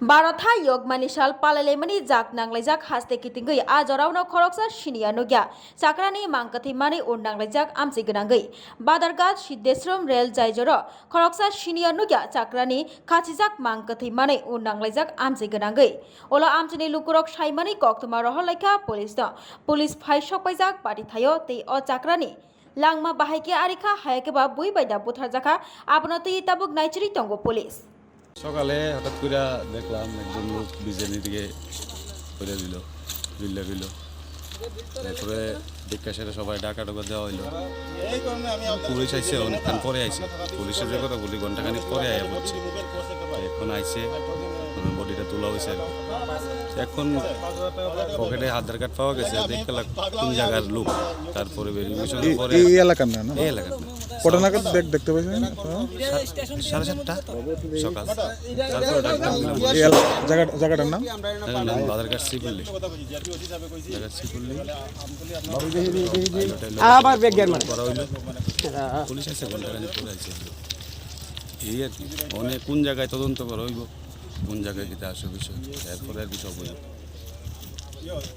Bharat ha yok mani shal palale mani jak nanglai jak haste kitingui a jorau no khoroksa shinia no gya chakrani mangkathi mani urnanglai jak amsi gnangui badargat siddesrom rel jaijoro khoroksa shinia no gya chakrani khachijak mangkathi mani urnanglai jak amsi gnangui ola amchini lukurok saimani koktuma roholaika police no police phai sokpaijak pati thayo tei o chakrani langma bahaike arikha hayakeba bui baida সকালে হঠাৎ করে দেখলাম একজন লোক বিজেনি দিকে করে দিল বিল্লা দিল। তারপরে দেখা সেটা সবাই ডাকা টাকা দেওয়া হইল। পুলিশ আইসে অনেকক্ষণ পরে আইসে পুলিশের যে কথা বলি ঘন্টাখানিক পরে আয়া পড়ছে। এখন আইসে বডিটা তোলা হয়েছে আর এখন পকেটে আধার কার্ড পাওয়া গেছে দেখতে কোন জায়গার লোক? তারপরে ভেরিফিকেশন পরে এই এলাকার না? এই এলাকার না। কটা নাগাদ দেখ দেখতে পাইছেন সাড়ে সাতটা সকাল। তারপরে ডাক্তার দিলাম এই এলা- জায়গা- জায়গাটার নাম? বাজার কাছ সিকুল্লি বাজার আবার করা হইল। পুলিশ আছে? এই আর কি। অনেক কোন জায়গায় তদন্ত করা হইব কোন জায়গায় কিতা আসে বিষয় এরপরে আর কি সব হইব